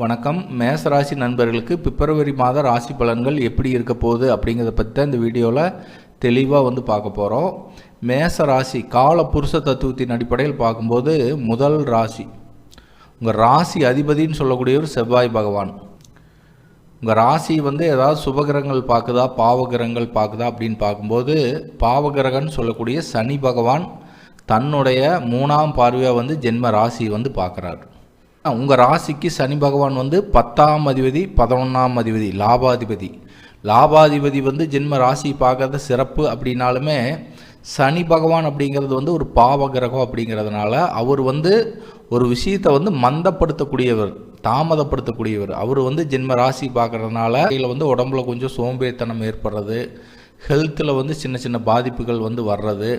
வணக்கம். மேச ராசி நண்பர்களுக்கு பிப்ரவரி மாத ராசி பலன்கள் எப்படி இருக்க போகுது அப்படிங்கிறத பற்றி தான் இந்த வீடியோவில் தெளிவாக வந்து பார்க்க போகிறோம் மேச ராசி கால புருஷ தத்துவத்தின் அடிப்படையில் பார்க்கும்போது முதல் ராசி. உங்கள் ராசி அதிபதின்னு சொல்லக்கூடியவர் செவ்வாய் பகவான். உங்கள் ராசி வந்து ஏதாவது சுபகிரகங்கள் பார்க்குதா பாவகிரகங்கள் பார்க்குதா அப்படின்னு பார்க்கும்போது பாவகிரகன்னு சொல்லக்கூடிய சனி பகவான் தன்னுடைய மூணாம் பார்வையாக வந்து ஜென்ம ராசி வந்து பார்க்குறாரு. உங்கள் ராசிக்கு சனி பகவான் வந்து பத்தாம் அதிபதி பதினொன்றாம் அதிபதி லாபாதிபதி. லாபாதிபதி வந்து ஜென்ம ராசி பார்க்கறது சிறப்பு அப்படின்னாலுமே சனி பகவான் அப்படிங்கிறது வந்து ஒரு பாவ கிரகம் அப்படிங்கிறதுனால அவர் வந்து ஒரு விஷயத்தை வந்து மந்தப்படுத்தக்கூடியவர் தாமதப்படுத்தக்கூடியவர். அவர் வந்து ஜென்ம ராசி பார்க்கறதுனால இதில் வந்து உடம்புல கொஞ்சம் சோம்பேறித்தனம் ஏற்படுறது ஹெல்த்தில் வந்து சின்ன சின்ன பாதிப்புகள் வந்து வர்றது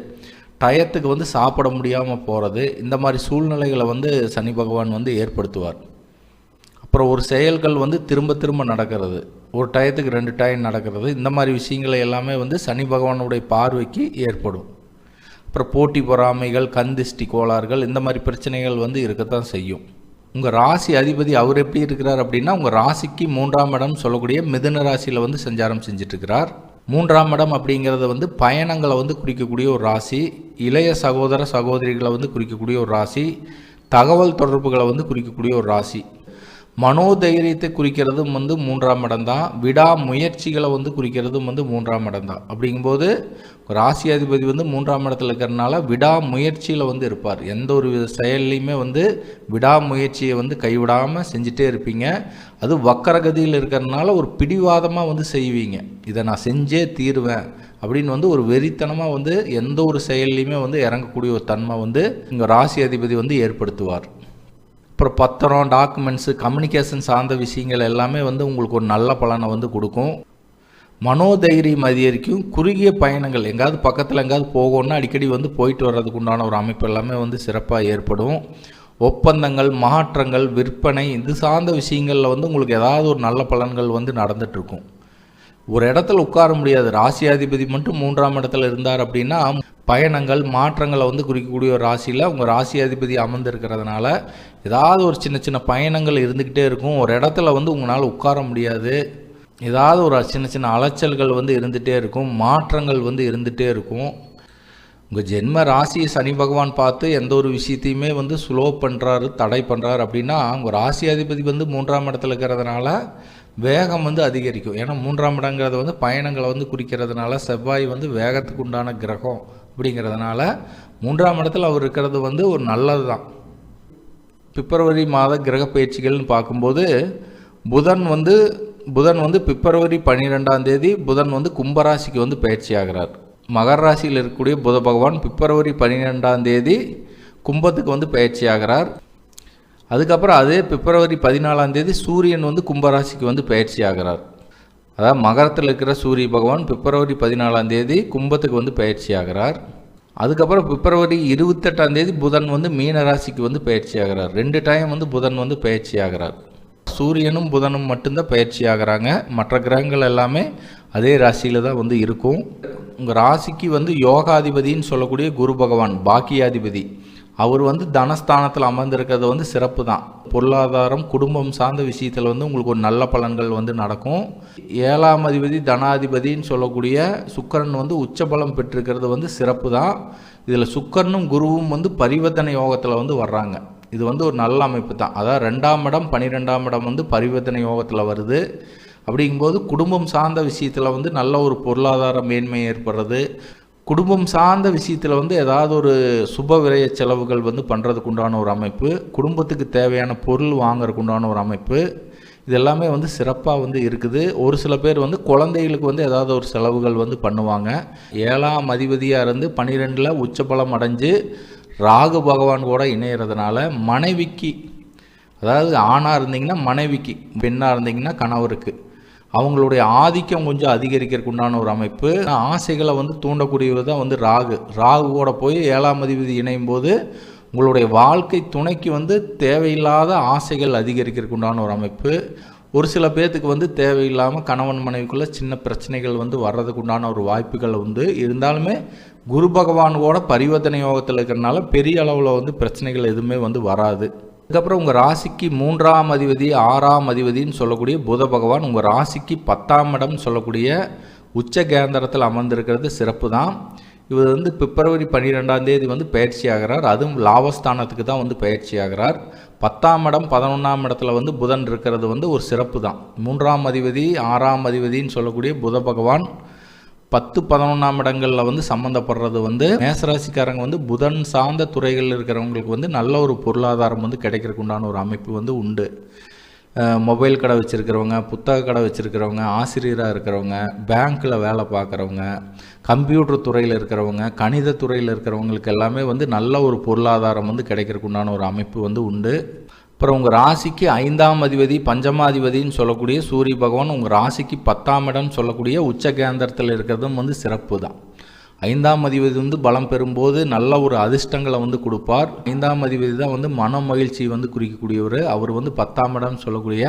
டயத்துக்கு வந்து சாப்பிட முடியாமல் போகிறது இந்த மாதிரி சூழ்நிலைகளை வந்து சனி பகவான் வந்து ஏற்படுத்துவார். அப்புறம் ஒரு செயல்கள் வந்து திரும்ப திரும்ப நடக்கிறது. ஒரு டயத்துக்கு ரெண்டு டயம் நடக்கிறது. இந்த மாதிரி விஷயங்களை எல்லாமே வந்து சனி பகவானுடைய பார்வைக்கு ஏற்படும். அப்புறம் போட்டி பொறாமைகள் கந்திஷ்டி கோளாறுகள் இந்த மாதிரி பிரச்சனைகள் வந்து இருக்கத்தான் செய்யும். உங்கள் ராசி அதிபதி அவர் எப்படி இருக்கிறார் அப்படின்னா உங்கள் ராசிக்கு மூன்றாம் இடம் சொல்லக்கூடிய மிதுன ராசியில் வந்து சஞ்சாரம் செஞ்சிட்ருக்கிறார் மூன்றாம் இடம் அப்படிங்கிறது வந்து பயணங்களை வந்து குறிக்கக்கூடிய ஒரு ராசி இளைய சகோதர சகோதரிகளை வந்து குறிக்கக்கூடிய ஒரு ராசி தகவல் தொடர்புகளை வந்து குறிக்கக்கூடிய ஒரு ராசி. மனோதைரியத்தை குறிக்கிறதும் வந்து மூன்றாம் இடம் தான் விடா முயற்சிகளை வந்து குறிக்கிறதும் வந்து மூன்றாம் இடம் தான் அப்படிங்கும்போது ராசி அதிபதி வந்து மூன்றாம் இடத்துல இருக்கிறனால விடா முயற்சியில் வந்து இருப்பார். எந்த ஒரு செயல்லையுமே வந்து விடாமுயற்சியை வந்து கைவிடாமல் செஞ்சுட்டே இருப்பீங்க. அது வக்கரகதியில் இருக்கிறதுனால ஒரு பிடிவாதமாக வந்து செய்வீங்க. இதை நான் செஞ்சே தீருவேன் அப்படின்னு வந்து ஒரு வெறித்தனமாக வந்து எந்த ஒரு செயல்லையுமே வந்து இறங்கக்கூடிய ஒரு தன்மை வந்து இங்கே ராசி அதிபதி வந்து ஏற்படுத்துவார். அப்புறம் பத்திரம் டாக்குமெண்ட்ஸு கம்யூனிகேஷன் சார்ந்த விஷயங்கள் எல்லாமே வந்து உங்களுக்கு ஒரு நல்ல பலனை வந்து கொடுக்கும். மனோதைரியம் அதிகரிக்கும் குறுகிய பயணங்கள் எங்காவது பக்கத்தில் எங்காவது போகணும்னா அடிக்கடி வந்து போயிட்டு வர்றதுக்கு உண்டான ஒரு அமைப்பு எல்லாமே வந்து சிறப்பாக ஏற்படும். ஒப்பந்தங்கள் மாற்றங்கள் விற்பனை இது சார்ந்த விஷயங்களில் வந்து உங்களுக்கு ஏதாவது ஒரு நல்ல பலன்கள் வந்து நடந்துகிட்ருக்கும் ஒரு இடத்துல உட்கார முடியாது. ராசியாதிபதி மட்டும் மூன்றாம் இடத்துல இருந்தார் அப்படின்னா பயணங்கள் மாற்றங்களை வந்து குறிக்கக்கூடிய ஒரு ராசியில் உங்கள் ராசி அதிபதி அமர்ந்திருக்கிறதுனால ஏதாவது ஒரு சின்ன சின்ன பயணங்கள் இருந்துக்கிட்டே இருக்கும். ஒரு இடத்துல வந்து உங்களால் உட்கார முடியாது. ஏதாவது ஒரு சின்ன சின்ன அலைச்சல்கள் வந்து இருந்துகிட்டே இருக்கும். மாற்றங்கள் வந்து இருந்துகிட்டே இருக்கும். உங்கள் ஜென்ம ராசியை சனி பகவான் பார்த்து எந்த ஒரு விஷயத்தையுமே வந்து ஸ்லோ பண்ணுறாரு தடை பண்ணுறாரு அப்படின்னா உங்கள் ராசி அதிபதி வந்து மூன்றாம் இடத்துல இருக்கிறதுனால வேகம் வந்து அதிகரிக்கும். ஏன்னா மூன்றாம் இடங்கிறது வந்து பயணங்களை வந்து குறிக்கிறதுனால செவ்வாய் வந்து வேகத்துக்கு உண்டான கிரகம். அப்படிங்கிறதுனால மூன்றாம் இடத்துல அவர் இருக்கிறது வந்து ஒரு நல்லது தான் பிப்ரவரி மாத கிரக பயிற்சிகள்னு பார்க்கும்போது புதன் வந்து புதன் வந்து பிப்ரவரி பன்னிரெண்டாம் தேதி புதன் வந்து கும்பராசிக்கு வந்து பயிற்சி ஆகிறார் மகர ராசியில் இருக்கக்கூடிய புத பகவான் பிப்ரவரி பன்னிரெண்டாம் தேதி கும்பத்துக்கு வந்து பயிற்சி ஆகிறார் அதுக்கப்புறம் அதே பிப்ரவரி பதினாலாம் தேதி சூரியன் வந்து கும்பராசிக்கு வந்து பயிற்சி ஆகிறார் அதாவது மகரத்தில் இருக்கிற சூரிய பகவான் பிப்ரவரி பதினாலாம் தேதி கும்பத்துக்கு வந்து பயிற்சி ஆகிறார். அதுக்கப்புறம் பிப்ரவரி இருபத்தெட்டாம் தேதி புதன் வந்து மீன ராசிக்கு வந்து பயிற்சி ஆகிறார். ரெண்டு டைம் வந்து புதன் வந்து பயிற்சி ஆகிறார். சூரியனும் புதனும் மட்டும்தான் பயிற்சி ஆகிறாங்க. மற்ற கிரகங்கள் எல்லாமே அதே ராசியில் தான் வந்து இருக்கும். உங்கள் ராசிக்கு வந்து யோகாதிபதின்னு சொல்லக்கூடிய குரு பகவான் பாக்கியாதிபதி. அவர் வந்து தனஸ்தானத்தில் அமர்ந்திருக்கிறது வந்து சிறப்பு தான். பொருளாதாரம் குடும்பம் சார்ந்த விஷயத்தில் வந்து உங்களுக்கு ஒரு நல்ல பலன்கள் வந்து நடக்கும். ஏழாம் அதிபதி தனாதிபதின்னு சொல்லக்கூடிய சுக்கரன் வந்து உச்சபலம் பெற்றிருக்கிறது வந்து சிறப்பு தான். இதில் சுக்கரனும் குருவும் வந்து பரிவர்த்தனை யோகத்தில் வந்து வர்றாங்க. இது வந்து ஒரு நல்ல அமைப்பு தான். அதாவது ரெண்டாம் இடம் பன்னிரெண்டாம் இடம் வந்து பரிவர்த்தனை யோகத்தில் வருது. அப்படிங்கும்போது குடும்பம் சார்ந்த விஷயத்தில் வந்து நல்ல ஒரு பொருளாதார மேன்மை ஏற்படுறது. குடும்பம் சார்ந்த விஷயத்தில் வந்து ஏதாவது ஒரு சுப விரய செலவுகள் வந்து பண்ணுறதுக்கு உண்டான ஒரு அமைப்பு குடும்பத்துக்கு தேவையான பொருள் வாங்குறதுக்கு உண்டான ஒரு அமைப்பு இது எல்லாமே வந்து சிறப்பாக வந்து இருக்குது. ஒரு சில பேர் வந்து குழந்தைகளுக்கு வந்து ஏதாவது ஒரு செலவுகள் வந்து பண்ணுவாங்க. ஏழாம் அதிபதியாக இருந்து பன்னிரெண்டில் உச்சபலம் அடைஞ்சு ராகு பகவான் கூட இணையிறதுனால மனைவிக்கு அதாவது ஆணாக இருந்தீங்கன்னா மனைவிக்கு பெண்ணாக இருந்தீங்கன்னா கணவருக்கு அவங்களுடைய ஆதிக்கம் கொஞ்சம் அதிகரிக்கிறதுக்கு உண்டான ஒரு அமைப்பு. ஆசைகளை வந்து தூண்டக்கூடியது தான் வந்து ராகு. ராகுவோட போய் ஏழாம் அதிபதி இணையும் போது உங்களுடைய வாழ்க்கை துணைக்கு வந்து தேவையில்லாத ஆசைகள் அதிகரிக்கிறதுக்கு உண்டான ஒரு அமைப்பு. ஒரு சில பேர்த்துக்கு வந்து தேவையில்லாமல் கணவன் மனைவிக்குள்ளே சின்ன பிரச்சனைகள் வந்து வர்றதுக்கு உண்டான ஒரு வாய்ப்புகள் உண்டு. இருந்தாலுமே குரு பகவானோட பரிவர்த்தனை யோகத்தில் இருக்கிறனால பெரிய அளவில் வந்து பிரச்சனைகள் எதுவுமே வந்து வராது. அதுக்கப்புறம் உங்கள் ராசிக்கு மூன்றாம் அதிபதி ஆறாம் அதிபதின்னு சொல்லக்கூடிய புத பகவான் உங்கள் ராசிக்கு பத்தாம் இடம் சொல்லக்கூடிய உச்ச கேந்திரத்தில் அமர்ந்திருக்கிறது சிறப்பு தான் இவர் வந்து பிப்ரவரி பன்னிரெண்டாம் தேதி வந்து பயிற்சி ஆகிறார் அதுவும் லாபஸ்தானத்துக்கு தான் வந்து பயிற்சி ஆகிறார் பத்தாம் இடம் பதினொன்றாம் இடத்துல வந்து புதன் இருக்கிறது வந்து ஒரு சிறப்பு தான் மூன்றாம் அதிபதி ஆறாம் அதிபதின்னு சொல்லக்கூடிய புத பகவான் பத்து பதினொன்றாம் இடங்களில் வந்து சம்மந்தப்படுறது வந்து மேசராசிக்காரங்க வந்து புதன் சார்ந்த துறைகளில் இருக்கிறவங்களுக்கு வந்து நல்ல ஒரு பொருளாதாரம் வந்து கிடைக்கிறதுக்கு உண்டான ஒரு அமைப்பு வந்து உண்டு. மொபைல் கடை வச்சுருக்கிறவங்க புத்தக கடை வச்சுருக்கிறவங்க ஆசிரியராக இருக்கிறவங்க பேங்க்கில் வேலை பார்க்குறவங்க கம்ப்யூட்டர் துறையில் இருக்கிறவங்க கணித துறையில் இருக்கிறவங்களுக்கு எல்லாமே வந்து நல்ல ஒரு பொருளாதாரம் வந்து கிடைக்கிறதுக்கு உண்டான ஒரு அமைப்பு வந்து உண்டு. அப்புறம் உங்கள் ராசிக்கு ஐந்தாம் அதிபதி பஞ்சமாதிபதினு சொல்லக்கூடிய சூரிய பகவான் உங்கள் ராசிக்கு பத்தாம் இடம்னு சொல்லக்கூடிய உச்ச கேந்திரத்தில் இருக்கிறதும் வந்து சிறப்பு தான் ஐந்தாம் அதிபதி வந்து பலம் பெறும்போது நல்ல ஒரு அதிர்ஷ்டங்களை வந்து கொடுப்பார். ஐந்தாம் அதிபதி தான் வந்து மன மகிழ்ச்சி வந்து குறிக்கக்கூடியவர். அவர் வந்து பத்தாம் இடம் சொல்லக்கூடிய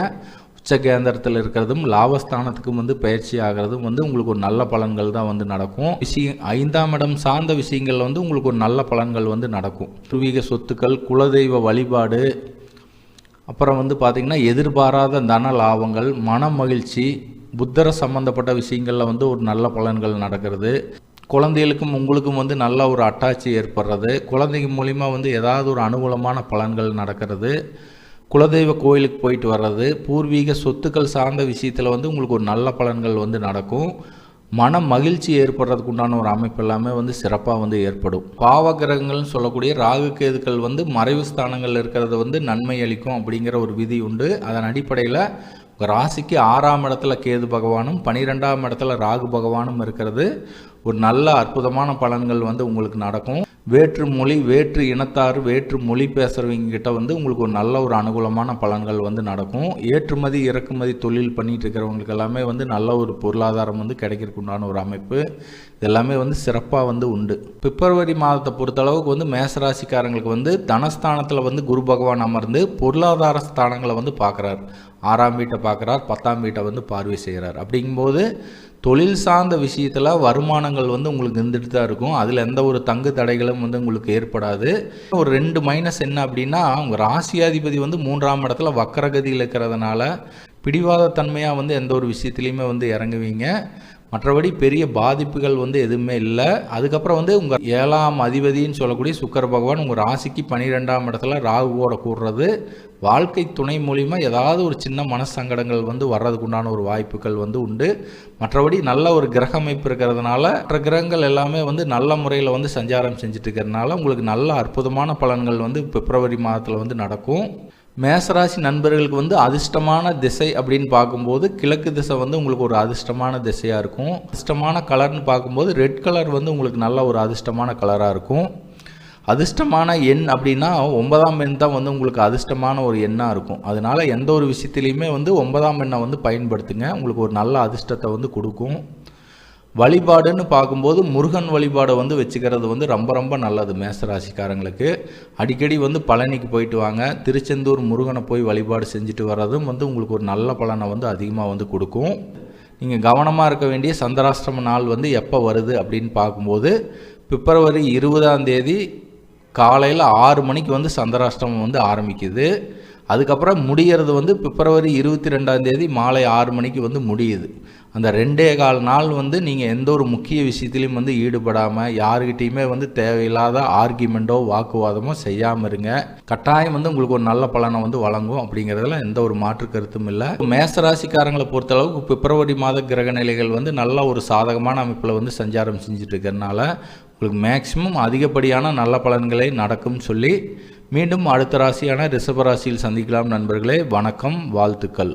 உச்ச கேந்திரத்தில் இருக்கிறதும் லாபஸ்தானத்துக்கும் வந்து பயிற்சி ஆகிறதும் வந்து உங்களுக்கு ஒரு நல்ல பலன்கள் தான் வந்து நடக்கும். விஷயம் ஐந்தாம் இடம் சார்ந்த விஷயங்கள் வந்து உங்களுக்கு ஒரு நல்ல பலன்கள் வந்து நடக்கும். பூர்வீக சொத்துக்கள் குலதெய்வ வழிபாடு அப்புறம் வந்து பார்த்திங்கன்னா எதிர்பாராத தன லாபங்கள் மன மகிழ்ச்சி புத்தர சம்மந்தப்பட்ட விஷயங்களில் வந்து ஒரு நல்ல பலன்கள் நடக்கிறது. குழந்தைகளுக்கும் உங்களுக்கும் வந்து நல்ல ஒரு அட்டாச்சி ஏற்படுறது. குழந்தைங்க மூலிமா வந்து ஏதாவது ஒரு அனுகூலமான பலன்கள் நடக்கிறது. குலதெய்வ கோயிலுக்கு போயிட்டு வர்றது. பூர்வீக சொத்துக்கள் சார்ந்த விஷயத்தில் வந்து உங்களுக்கு ஒரு நல்ல பலன்கள் வந்து நடக்கும். மன மகிழ்ச்சி ஏற்படுறதுக்கு உண்டான ஒரு அமைப்பு எல்லாமே வந்து சிறப்பாக வந்து ஏற்படும். பாவகிரகங்கள்னு சொல்லக்கூடிய ராகு கேதுக்கள் வந்து மறைவு ஸ்தானங்கள் இருக்கிறது வந்து நன்மை அளிக்கும் அப்படிங்கிற ஒரு விதி உண்டு. அதன் அடிப்படையில் ராசிக்கு ஆறாம் இடத்துல கேது பகவானும் பனிரெண்டாம் இடத்துல ராகு பகவானும் இருக்கிறது. ஒரு நல்ல அற்புதமான பலன்கள் வந்து உங்களுக்கு நடக்கும். வேற்று மொழி வேற்று இனத்தார் வேற்று மொழி பேசுகிறவங்க கிட்ட வந்து உங்களுக்கு ஒரு நல்ல ஒரு அனுகூலமான பலன்கள் வந்து நடக்கும். ஏற்றுமதி இறக்குமதி தொழில் பண்ணிகிட்ருக்கிறவங்களுக்கு எல்லாமே வந்து நல்ல ஒரு பொருளாதாரம் வந்து கிடைக்கிறதுக்கு உண்டான ஒரு அமைப்பு. இதெல்லாமே வந்து சிறப்பாக வந்து உண்டு. பிப்ரவரி மாதத்தை பொறுத்தளவுக்கு வந்து மேசராசிக்காரங்களுக்கு வந்து தனஸ்தானத்தில் வந்து குரு பகவான் அமர்ந்து பொருளாதார ஸ்தானங்களை வந்து பார்க்குறாரு ஆறாம் வீட்டை பார்க்குறார் பத்தாம் வீட்டை வந்து பார்வை செய்கிறார் அப்படிங்கும்போது தொழில் சார்ந்த விஷயத்தில் வருமானங்கள் வந்து உங்களுக்கு இருந்துட்டு தான் இருக்கும். அதில் எந்த ஒரு தங்கு தடைகளும் வந்து உங்களுக்கு ஏற்படாது. ஒரு ரெண்டு மைனஸ் என்ன அப்படின்னா உங்கள் ராசியாதிபதி வந்து மூன்றாம் இடத்துல வக்கரகதியில் இருக்கிறதுனால பிடிவாத தன்மையாக வந்து எந்த ஒரு விஷயத்துலையுமே வந்து இறங்குவீங்க. மற்றபடி பெரிய பாதிப்புகள் வந்து எதுவுமே இல்லை. அதுக்கப்புறம் வந்து உங்கள் ஏழாம் அதிபதின்னு சொல்லக்கூடிய சுக்கர பகவான் உங்கள் ராசிக்கு பன்னிரெண்டாம் இடத்துல ராகுவோட கூடுறது. வாழ்க்கை துணை மூலிமா ஏதாவது ஒரு சின்ன மனசங்கடங்கள் வந்து வர்றதுக்கு உண்டான ஒரு வாய்ப்புகள் வந்து உண்டு. மற்றபடி நல்ல ஒரு கிரக அமைப்பு இருக்கிறதுனால மற்ற கிரகங்கள் எல்லாமே வந்து நல்ல முறையில் வந்து சஞ்சாரம் செஞ்சுட்டு இருக்கிறதுனால உங்களுக்கு நல்ல அற்புதமான பலன்கள் வந்து பிப்ரவரி மாதத்தில் வந்து நடக்கும். மேசராசி நண்பர்களுக்கு வந்து அதிர்ஷ்டமான திசை அப்படின்னு பார்க்கும்போது கிழக்கு திசை வந்து உங்களுக்கு ஒரு அதிர்ஷ்டமான திசையாக இருக்கும். அதிர்ஷ்டமான கலர்னு பார்க்கும்போது ரெட் கலர் வந்து உங்களுக்கு நல்ல ஒரு அதிர்ஷ்டமான கலராக இருக்கும். அதிர்ஷ்டமான எண் அப்படின்னா ஒன்பதாம் எண் தான் வந்து உங்களுக்கு அதிர்ஷ்டமான ஒரு எண்ணாக இருக்கும். அதனால் எந்த ஒரு விஷயத்துலையுமே வந்து ஒன்பதாம் எண்ணை வந்து பயன்படுத்துங்க. உங்களுக்கு ஒரு நல்ல அதிர்ஷ்டத்தை வந்து கொடுக்கும். வழிபாடுன்னு பார்க்கும்போது முருகன் வழிபாடை வந்து வச்சுக்கிறது வந்து ரொம்ப ரொம்ப நல்லது மேசராசிக்காரங்களுக்கு. அடிக்கடி வந்து பழனிக்கு போயிட்டு வாங்க. திருச்செந்தூர் முருகனை போய் வழிபாடு செஞ்சுட்டு வர்றதும் வந்து உங்களுக்கு ஒரு நல்ல பலனை வந்து அதிகமாக வந்து கொடுக்கும். நீங்கள் கவனமாக இருக்க வேண்டிய சந்திராஷ்டிரம நாள் வந்து எப்போ வருது அப்படின்னு பார்க்கும்போது பிப்ரவரி இருபதாம் தேதி காலையில் ஆறு மணிக்கு வந்து சந்திராஷ்டிரமம் வந்து ஆரம்பிக்குது. அதுக்கப்புறம் முடிகிறது வந்து பிப்ரவரி இருபத்தி ரெண்டாம் தேதி மாலை ஆறு மணிக்கு வந்து முடியுது. அந்த ரெண்டே கால் நாள் வந்து நீங்கள் எந்த ஒரு முக்கிய விஷயத்துலையும் வந்து ஈடுபடாமல் யாருக்கிட்டேயுமே வந்து தேவையில்லாத ஆர்கியூமெண்ட்டோ வாக்குவாதமோ செய்யாமல் இருங்க. கட்டாயம் வந்து உங்களுக்கு ஒரு நல்ல பலனை வந்து வழங்கும் அப்படிங்கிறதுல எந்த ஒரு மாற்று கருத்தும் இல்லை. மேசராசிக்காரங்களை பொறுத்தளவுக்கு பிப்ரவரி மாத கிரக நிலைகள் வந்து நல்ல ஒரு சாதகமான அமைப்பில் வந்து சஞ்சாரம் செஞ்சுட்டு இருக்கிறதுனால உங்களுக்கு மேக்சிமம் அதிகப்படியான நல்ல பலன்களை நடக்கும் சொல்லி மீண்டும் அடுத்த ராசியான ரிஷபராசியில் சந்திக்கலாம் நண்பர்களே. வணக்கம் வாழ்த்துக்கள்.